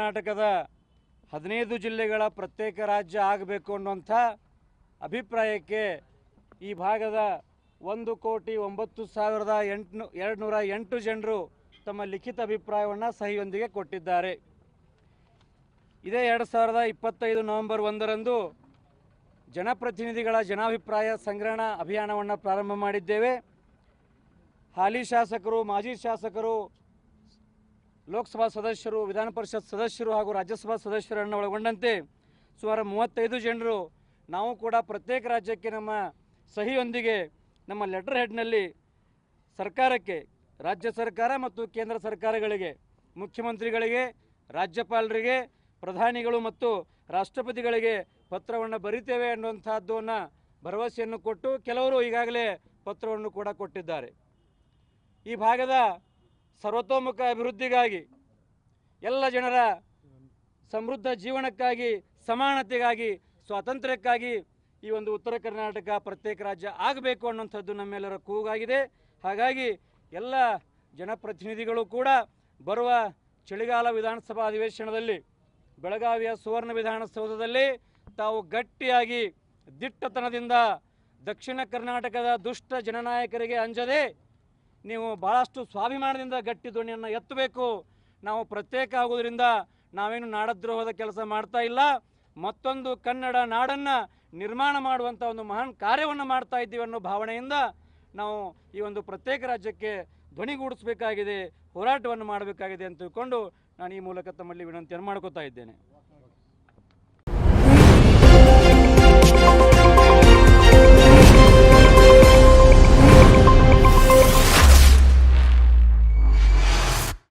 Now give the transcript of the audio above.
ಕರ್ನಾಟಕದ ಹದಿನೈದು ಜಿಲ್ಲೆಗಳ ಪ್ರತ್ಯೇಕ ರಾಜ್ಯ ಆಗಬೇಕು ಅನ್ನುವಂಥ ಅಭಿಪ್ರಾಯಕ್ಕೆ ಈ ಭಾಗದ ಒಂದು ಕೋಟಿ ಒಂಬತ್ತು ಸಾವಿರದ ಎಂಟು ಎರಡು ನೂರ ಎಂಟು ಜನರು ತಮ್ಮ ಲಿಖಿತ ಅಭಿಪ್ರಾಯವನ್ನು ಸಹಿಯೊಂದಿಗೆ ಕೊಟ್ಟಿದ್ದಾರೆ. ಇದೇ ಎರಡು ಸಾವಿರದ ಇಪ್ಪತ್ತೈದು ನವೆಂಬರ್ ಒಂದರಂದು ಜನಪ್ರತಿನಿಧಿಗಳ ಜನಾಭಿಪ್ರಾಯ ಸಂಗ್ರಹಣಾ ಅಭಿಯಾನವನ್ನು ಪ್ರಾರಂಭ ಮಾಡಿದ್ದೇವೆ. ಹಾಲಿ ಶಾಸಕರು, ಮಾಜಿ ಶಾಸಕರು ಲೋಕಸಭಾ ಸದಸ್ಯರು, ವಿಧಾನ ಪರಿಷತ್ ಸದಸ್ಯರು ಹಾಗೂ ರಾಜ್ಯಸಭಾ ಸದಸ್ಯರನ್ನು ಒಳಗೊಂಡಂತೆ ಸುಮಾರು ಮೂವತ್ತೈದು ಜನರು, ನಾವು ಕೂಡ ಪ್ರತ್ಯೇಕ ರಾಜ್ಯಕ್ಕೆ ನಮ್ಮ ಸಹಿಯೊಂದಿಗೆ ನಮ್ಮ ಲೆಟರ್ ಹೆಡ್ನಲ್ಲಿ ಸರ್ಕಾರಕ್ಕೆ, ರಾಜ್ಯ ಸರ್ಕಾರ ಮತ್ತು ಕೇಂದ್ರ ಸರ್ಕಾರಗಳಿಗೆ, ಮುಖ್ಯಮಂತ್ರಿಗಳಿಗೆ, ರಾಜ್ಯಪಾಲರಿಗೆ, ಪ್ರಧಾನಿಗಳು ಮತ್ತು ರಾಷ್ಟ್ರಪತಿಗಳಿಗೆ ಪತ್ರವನ್ನು ಬರೀತೇವೆ ಅನ್ನುವಂಥದ್ದನ್ನು ಭರವಸೆಯನ್ನು ಕೊಟ್ಟು ಕೆಲವರು ಈಗಾಗಲೇ ಪತ್ರವನ್ನು ಕೂಡ ಕೊಟ್ಟಿದ್ದಾರೆ. ಈ ಭಾಗದ ಸರ್ವತೋಮುಖ ಅಭಿವೃದ್ಧಿಗಾಗಿ ಎಲ್ಲ ಜನರ ಸಮೃದ್ಧ ಜೀವನಕ್ಕಾಗಿ, ಸಮಾನತೆಗಾಗಿ, ಸ್ವಾತಂತ್ರ್ಯಕ್ಕಾಗಿ ಈ ಒಂದು ಉತ್ತರ ಕರ್ನಾಟಕ ಪ್ರತ್ಯೇಕ ರಾಜ್ಯ ಆಗಬೇಕು ಅನ್ನುವಂಥದ್ದು ನಮ್ಮೆಲ್ಲರ ಕೂಗಾಗಿದೆ. ಹಾಗಾಗಿ ಎಲ್ಲ ಜನಪ್ರತಿನಿಧಿಗಳು ಕೂಡ ಬರುವ ಚಳಿಗಾಲ ವಿಧಾನಸಭಾ ಅಧಿವೇಶನದಲ್ಲಿ, ಬೆಳಗಾವಿಯ ಸುವರ್ಣ ವಿಧಾನಸೌಧದಲ್ಲಿ ತಾವು ಗಟ್ಟಿಯಾಗಿ ದಿಟ್ಟತನದಿಂದ ದಕ್ಷಿಣ ಕರ್ನಾಟಕದ ದುಷ್ಟ ಜನನಾಯಕರಿಗೆ ಅಂಜದೆ ನೀವು ಭಾಳಷ್ಟು ಸ್ವಾಭಿಮಾನದಿಂದ ಗಟ್ಟಿ ದೋಣಿಯನ್ನು ಎತ್ತಬೇಕು. ನಾವು ಪ್ರತ್ಯೇಕ ಆಗೋದ್ರಿಂದ ನಾವೇನು ನಾಡದ್ರೋಹದ ಕೆಲಸ ಮಾಡ್ತಾ ಇಲ್ಲ. ಮತ್ತೊಂದು ಕನ್ನಡ ನಾಡನ್ನು ನಿರ್ಮಾಣ ಮಾಡುವಂಥ ಒಂದು ಮಹಾನ್ ಕಾರ್ಯವನ್ನು ಮಾಡ್ತಾ ಇದ್ದೀವಿ ಅನ್ನೋ ಭಾವನೆಯಿಂದ ನಾವು ಈ ಒಂದು ಪ್ರತ್ಯೇಕ ರಾಜ್ಯಕ್ಕೆ ಧ್ವನಿಗೂಡಿಸಬೇಕಾಗಿದೆ ಹೋರಾಟವನ್ನು ಮಾಡಬೇಕಾಗಿದೆ ಅಂತ ತಿಳ್ಕೊಂಡು ನಾನು ಈ ಮೂಲಕ ತಮ್ಮಲ್ಲಿ ವಿನಂತಿಯನ್ನು ಮಾಡ್ಕೋತಾ ಇದ್ದೇನೆ.